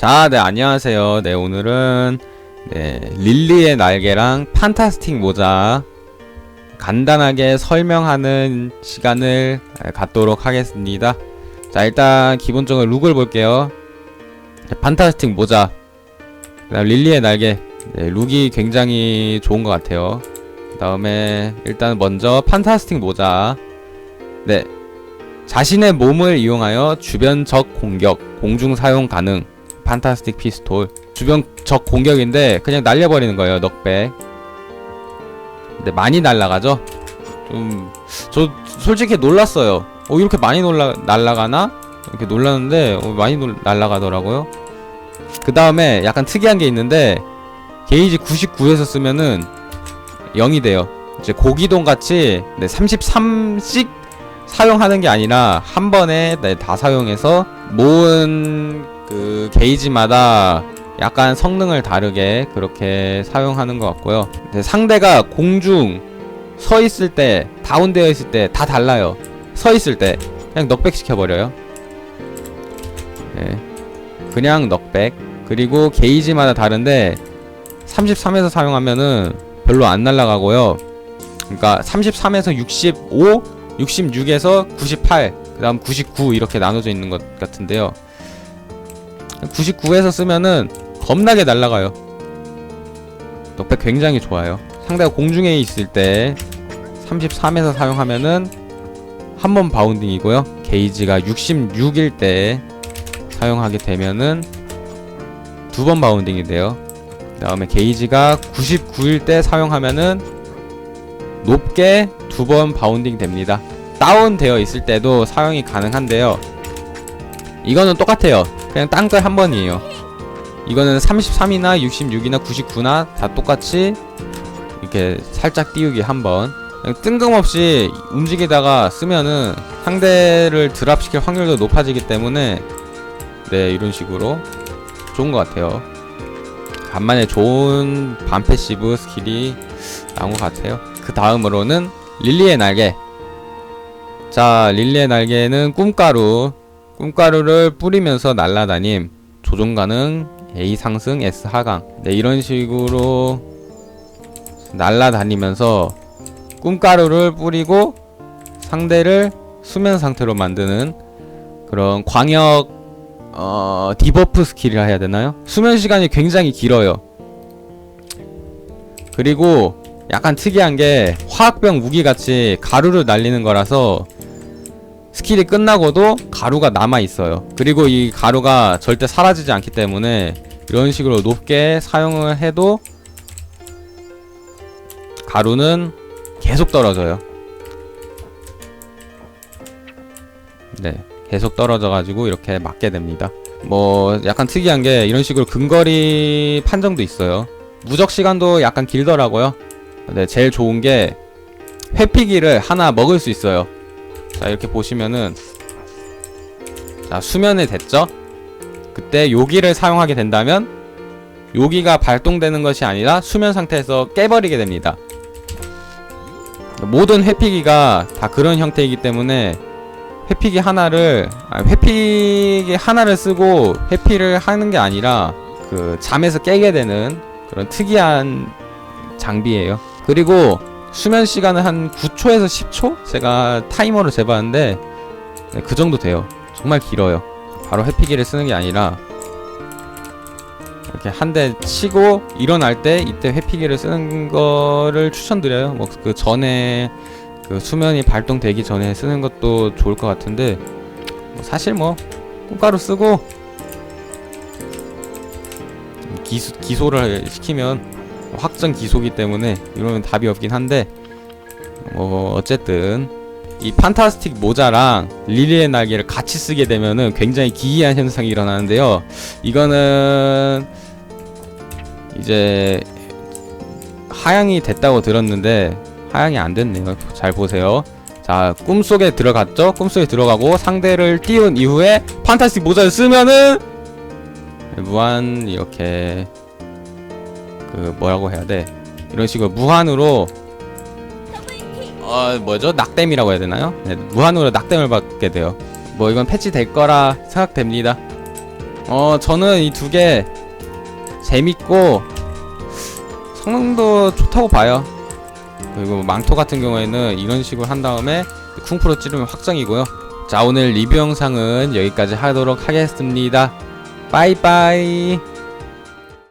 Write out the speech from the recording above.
자, 네, 안녕하세요. 네, 오늘은, 네, 릴리의 날개랑 판타스틱 모자 간단하게 설명하는 시간을 갖도록 하겠습니다. 자, 일단 기본적으로 룩을 볼게요. 네, 판타스틱 모자, 그 다음 릴리의 날개, 네, 룩이 굉장히 좋은 것 같아요. 그 다음에 일단 먼저 판타스틱 모자, 네, 자신의 몸을 이용하여 주변 적 공격, 공중 사용 가능. 판타스틱 피스톨. 주변 적 공격인데 그냥 날려버리는 거예요. 넉백. 근데 많이 날라가죠. 좀 저 솔직히 놀랐어요. 어 이렇게 많이 놀라 날라가나? 이렇게 놀랐는데 어, 많이 놀, 날라가더라고요. 그 다음에 약간 특이한 게 있는데 게이지 99에서 쓰면은 0이 돼요. 이제 고기동 같이 네, 33씩 사용하는 게 아니라 한 번에 네, 다 사용해서 모은 그 게이지마다 약간 성능을 다르게 그렇게 사용하는 것 같고요. 네, 상대가 공중 서 있을 때 다운되어 있을 때 다 달라요. 서 있을 때 그냥 넉백 시켜버려요. 네, 그냥 넉백 그리고 게이지마다 다른데 33에서 사용하면은 별로 안 날아가고요. 그러니까 33에서 65 66에서 98, 그 다음 99 이렇게 나눠져 있는 것 같은데요. 99에서 쓰면은 겁나게 날아가요. 넉백 굉장히 좋아요. 상대가 공중에 있을 때 33에서 사용하면은 한 번 바운딩이고요. 게이지가 66일 때 사용하게 되면은 두 번 바운딩이 돼요. 그 다음에 게이지가 99일 때 사용하면은 높게 두 번 바운딩 됩니다. 다운되어 있을 때도 사용이 가능한데요. 이거는 똑같아요. 그냥 딴 걸 한 번이에요. 이거는 33이나 66이나 99나 다 똑같이 이렇게 살짝 띄우기 한 번. 그냥 뜬금없이 움직이다가 쓰면은 상대를 드랍시킬 확률도 높아지기 때문에 네 이런 식으로 좋은 것 같아요. 간만에 좋은 반패시브 스킬이 나온 것 같아요. 그 다음으로는 릴리의 날개. 자, 릴리의 날개는 꿈가루. 꿈가루를 뿌리면서 날아다님. 조종 가능 A 상승 S 하강. 네, 이런 식으로 날아다니면서 꿈가루를 뿌리고 상대를 수면 상태로 만드는 그런 광역 어, 디버프 스킬이라 해야 되나요? 수면 시간이 굉장히 길어요. 그리고 약간 특이한 게 화학병 무기 같이 가루를 날리는 거라서 스킬이 끝나고도 가루가 남아 있어요. 그리고 이 가루가 절대 사라지지 않기 때문에 이런 식으로 높게 사용을 해도 가루는 계속 떨어져요. 네, 계속 떨어져 가지고 이렇게 맞게 됩니다. 뭐 약간 특이한 게 이런 식으로 근거리 판정도 있어요. 무적 시간도 약간 길더라고요. 네, 제일 좋은 게 회피기를 하나 먹을 수 있어요. 자, 이렇게 보시면은 자, 수면에 됐죠? 그때 요기를 사용하게 된다면 요기가 발동되는 것이 아니라 수면 상태에서 깨버리게 됩니다. 모든 회피기가 다 그런 형태이기 때문에 회피기 하나를 아, 회피기 하나를 쓰고 회피를 하는 게 아니라 그 잠에서 깨게 되는 그런 특이한 장비예요. 그리고 수면 시간은 한 9초에서 10초? 제가 타이머로 재봤는데 네, 그 정도 돼요. 정말 길어요. 바로 회피기를 쓰는 게 아니라 이렇게 한 대 치고 일어날 때 이때 회피기를 쓰는 거를 추천드려요. 뭐 그 전에 그 수면이 발동되기 전에 쓰는 것도 좋을 것 같은데 뭐 사실 뭐 꽃가루 쓰고 기소, 기소를 시키면 확정 기소기 때문에 이러면 답이 없긴 한데 뭐 어쨌든 이 판타스틱 모자랑 릴리의 날개를 같이 쓰게 되면은 굉장히 기이한 현상이 일어나는데요. 이거는 이제 하향이 됐다고 들었는데 하향이 안 됐네요. 잘 보세요. 자, 꿈속에 들어갔죠? 꿈속에 들어가고 상대를 띄운 이후에 판타스틱 모자를 쓰면은 무한 이렇게 그 뭐라고 해야 돼? 이런 식으로 무한으로 어 뭐죠? 낙댐이라고 해야 되나요? 네, 무한으로 낙댐을 받게 돼요. 뭐 이건 패치 될 거라 생각됩니다. 어 저는 이 두 개 재밌고 성능도 좋다고 봐요. 그리고 망토 같은 경우에는 이런 식으로 한 다음에 쿵프로 찌르면 확정이고요. 자 오늘 리뷰 영상은 여기까지 하도록 하겠습니다. 빠이빠이.